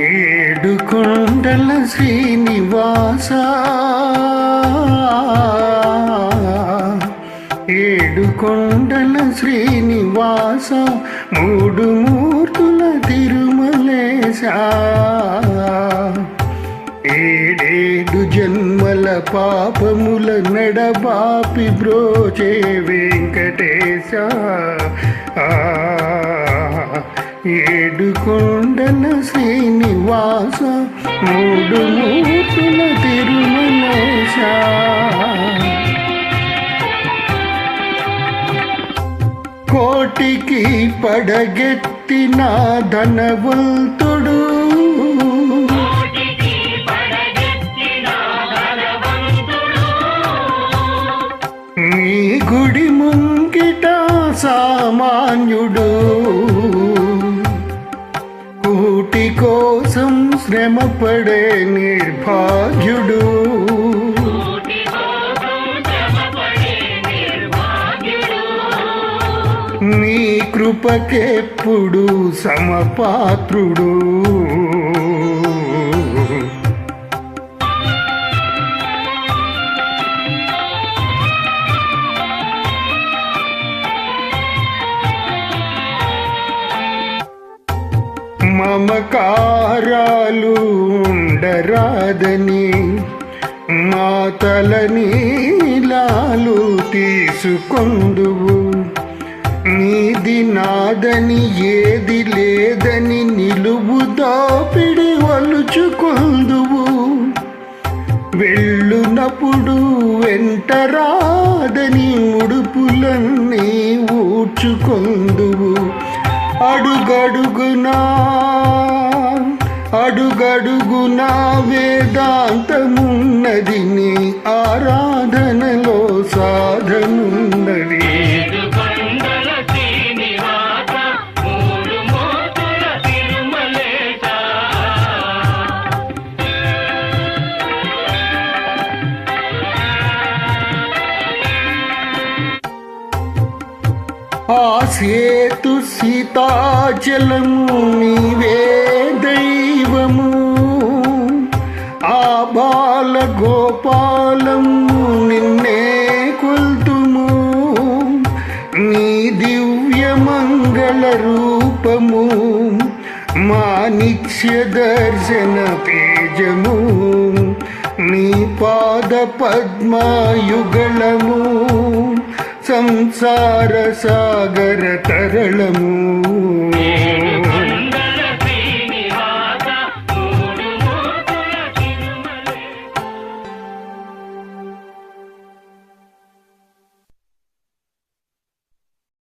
ఏడు శ్రీనివాస. ఏడుకొండల శ్రీనివాస మూడు మూర్తుల తిరుమలేశ. ఏడేడు జన్మల పాపముల నడబాపి బ్రోచే వెంకటేశ. ఆ, ఏడు కొండల శ్రీనివాస మూడు మూర్తుల తిరుమలేశ కోటికి పడగెత్తిన ధనవంతుడు. కోటికి పడగెత్తిన ధనవంతుడు. నీ గుడి ముంగిట సామాన్యుడు. కోసం శ్రమపడే నిర్భాగ్యుడు. నీ కృపకెప్పుడు సమపాత్రుడు. మమకారాలు ఉండరాదని మా తల నీలాలు తీసుకొందువు. నీది నాదని ఏది లేదని నిలువు దాపిడి వలుచుకొందువు. వెళ్ళునప్పుడు వెంటరాదని ముడుపులన్నీ ఊడ్చుకొందువు. అడుగడుగునా అడుగడుగునా వేదాంతమున్నది నీ ఆరాధనలో సాధనున్నది. సేతు సీతాచలము నీవే దైవము. ఆ బాల గోపాలము నిన్నే కొల్తుము. నీ దివ్య మంగళ రూపము నిత్య దర్శన తేజము. నీ పాద పద్మయుగళము. సంసార సాగర తరళము.